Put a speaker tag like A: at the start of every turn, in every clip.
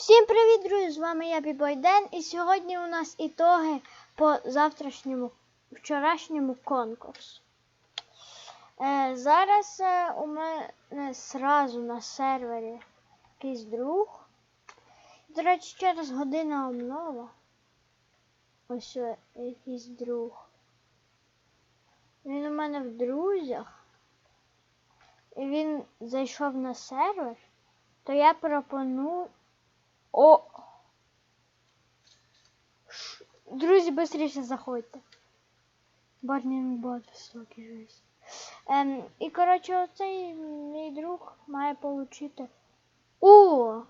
A: Всім привіт, друзі! З вами я Бібойден, і сьогодні у нас ітоги по завтрашньому вчорашньому конкурсу. Е, зараз е, у мене сразу на сервері якийсь друг. До речі, через година обнова. Ось е, якийсь друг. Він у мене в друзях. І він зайшов на сервер, то я пропоную. О! Ш- Друзі, швидше заходьте. Барнін бот високий жесть. Ем, і коротше, оцей мій друг має получити. О!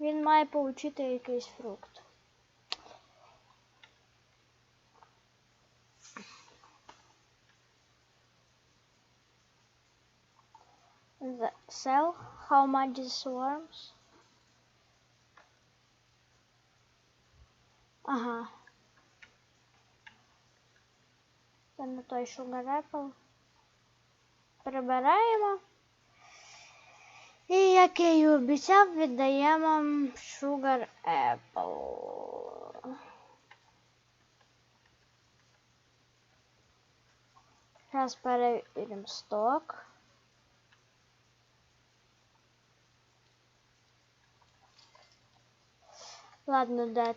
A: Він має получити якийсь фрукт. The sell how much is swarms? Ага. Це не той Apple. Прибираємо. І як я і обіцяв, віддаємо Sugar Apple. Зараз перевіримо сток. Ладно, де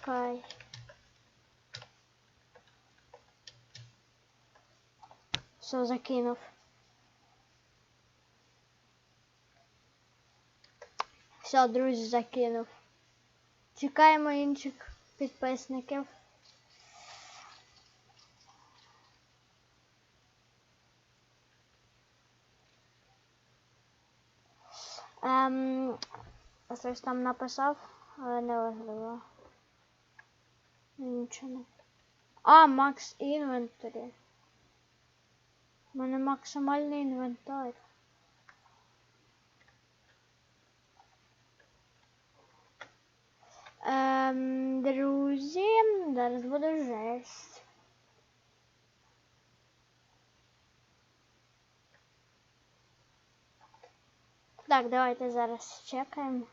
A: Чекай. Все, закинув. Все, друзі, закинув. Чекаємо інших підписників. Ем, щось там написав, але не важливо. Нічого не. А, Макс інвентарі. У мене максимальний інвентар. Ем, друзі, зараз буде жесть. Так, давайте зараз чекаємо.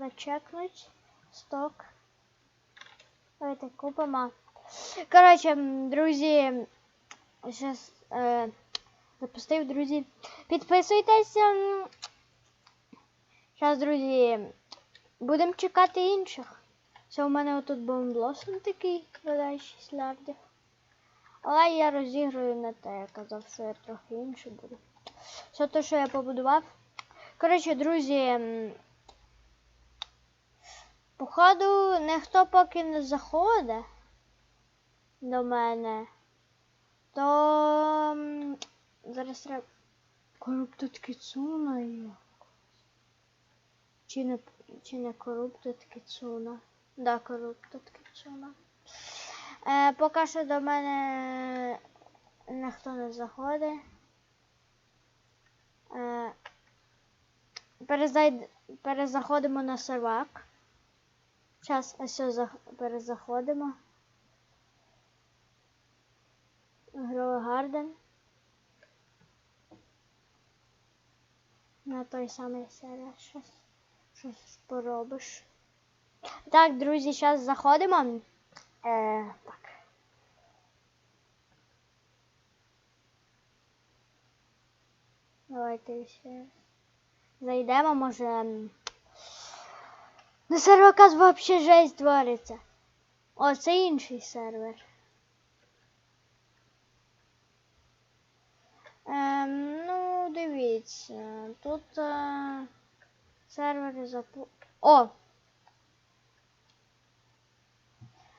A: Надо чекнуть сток. Купимо. Коротше, м, друзі, зараз е, запустив, друзі. Підписуйтесь. Зараз, друзі, будемо чекати інших. Це у мене отут бомблосом такий, додай 6 лярдів. Але я розіграю не те, я казав, що я трохи інший буду. Все те, що я побудував. Коротше, друзі, походу, ніхто поки не заходить до мене, то зараз треба. Корруптед Кіцуна є. Чи не, чи не Corrupted Кіцуна? Да, Corrupted Кіцуна. Е, поки що до мене ніхто не заходить. Е, перезайд... Перезаходимо на сервак. Зараз ось за... перезаходимо. Гровий Гарден. На той самий сервер. Щось, щось поробиш. Так, друзі, зараз заходимо. Е, так. Давайте ще зайдемо, може. На сервака взагалі жесть твориться. О, це інший сервер. Ем, ну, дивіться, тут е, сервери запу... О!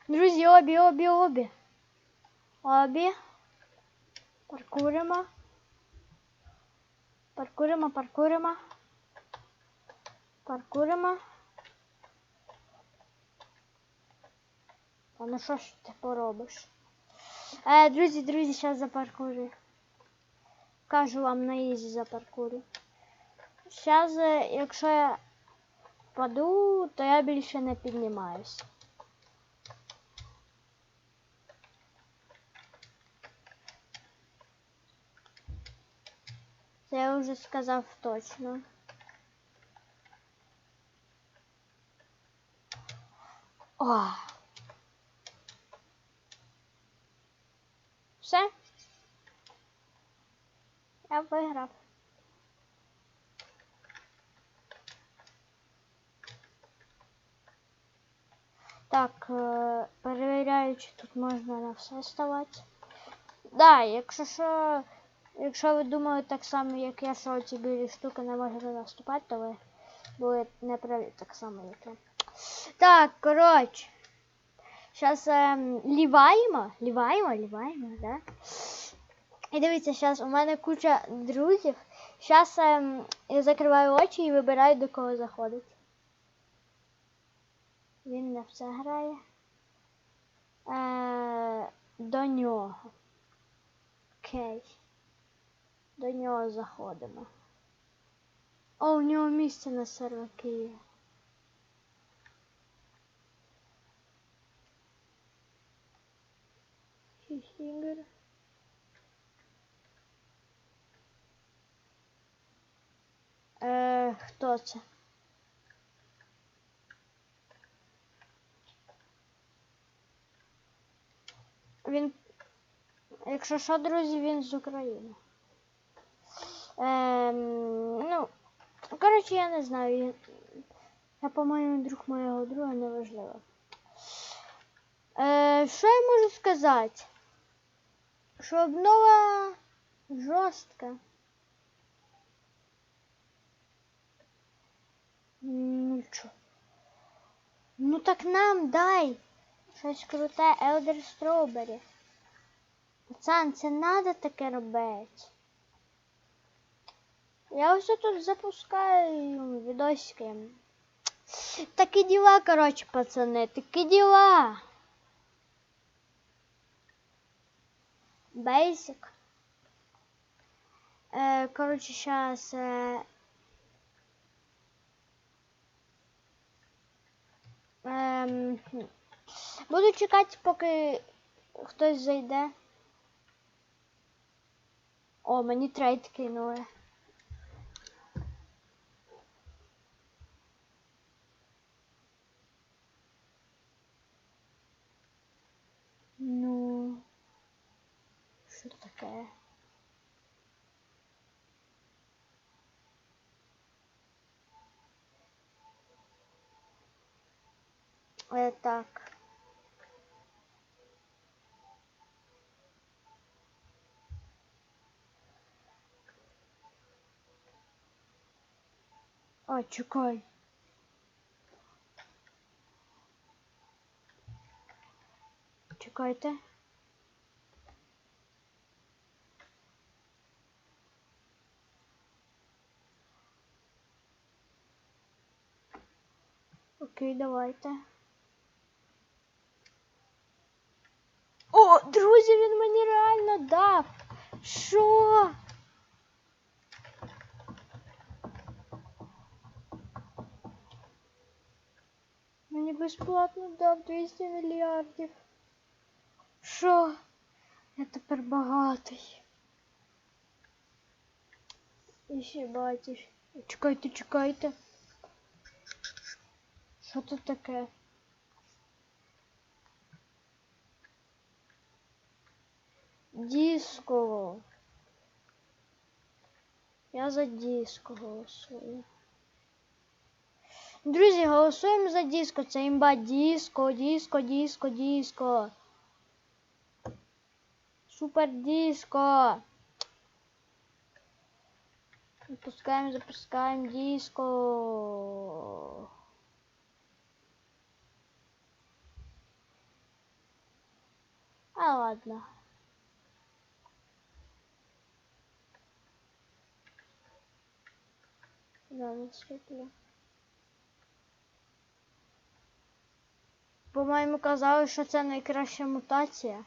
A: Друзі, обі, обі, обі. Обі. Паркуримо. Паркуримо, паркуримо. Паркуримо. А ну що ж ти поробиш? Е, э, Друзі, друзі, зараз запаркурю. Кажу вам на ізі запаркурю. Зараз, якщо э, я паду, то я більше не піднімаюсь. Це я вже сказав точно. Ох. Все. Я виграв. Так, е, перевіряю, чи тут можна на все ставати. Да, якщо що, якщо ви думали так само, як я, що ці білі штуки не можна наступати, то ви були неправі так само, як я. Так, коротше. Зараз ем, ліваємо, ліваємо, ліваємо, да? І дивіться, зараз у мене куча друзів. Зараз ем, я закриваю очі і вибираю, до кого заходить. Він не все грає. Е, до нього. Окей. До нього заходимо. О, у нього місце на серваки є. Ігор. Е, хто це? Він, якщо що, друзі, він з України. Ем, ну, коротше, я не знаю. Я по-моєму, друг моєго друга неважливо. Е, що я можу сказати? Що обнова жорстка. Ну чо? Ну так нам дай щось круте Elder Strawberry. Пацан, це надо таке робити. Я ось тут запускаю відосики. Такі діла, коротше, пацани, такі діла. Basic. Е, коротше, зараз. Е, ем, буду чекати, поки хтось зайде. О, мені трейд кинули. Ну, таке? Е, так. А, чекай. Чекайте. Окей, давайте. О, друзі, він мені реально дав. Що? Мені безплатно дав 200 мільярдів. Що? Я тепер багатий. І ще бачиш. Чекайте, чекайте. Що тут таке? Диско. Я за диско голосую. Друзі, голосуємо за диско. Це імба диско, диско, диско, диско. Супер диско. Запускаем, запускаем диско. Ладно. Да, насвітлю. По-моєму, казали, що це найкраща мутація.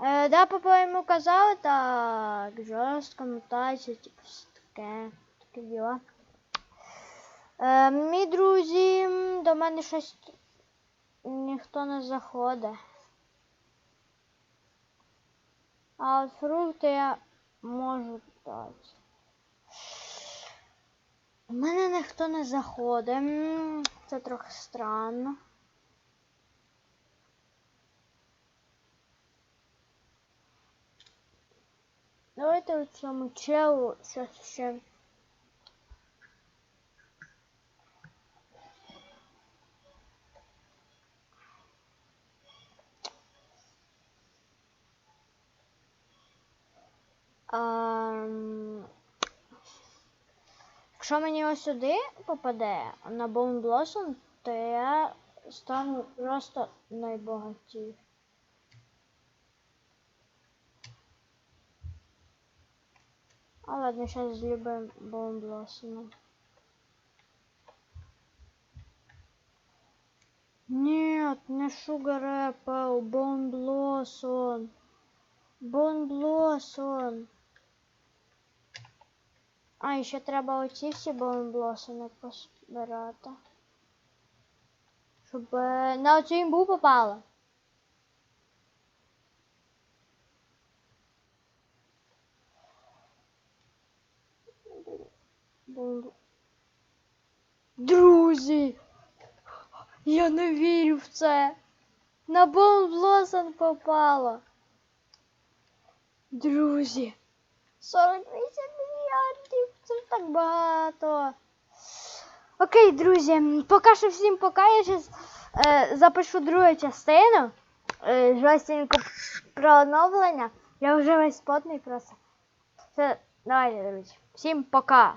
A: Е, да, по-моєму, казали так. Жорстка мутація, типу, таке, таке діла. Е, мій друзі, до мене щось ніхто не заходить. А от фрукти я можу дати. У мене ніхто не заходить. Це трохи странно. Давайте у цьому челу щось ще. Якщо мені ось сюди попаде на Bone Blossom, то я стану просто найбагатішим. А ладно, сейчас злюбим Bone Blossom. Нет, не Sugar Apple, Bone Blossom. Bone Blossom. А, і ще треба оці всі Blossom позбирати. Щоб е, на оцю імбу попало. Бон- Друзі! Я не вірю в це. На Бон попало. Друзі. 48 мільярдів. Це ж так багато. Окей, друзі, поки що всім пока. Я зараз е, запишу другу частину. Е, жорстенько про оновлення. Я вже весь потний просто. Все, давайте, друзі. Всім пока.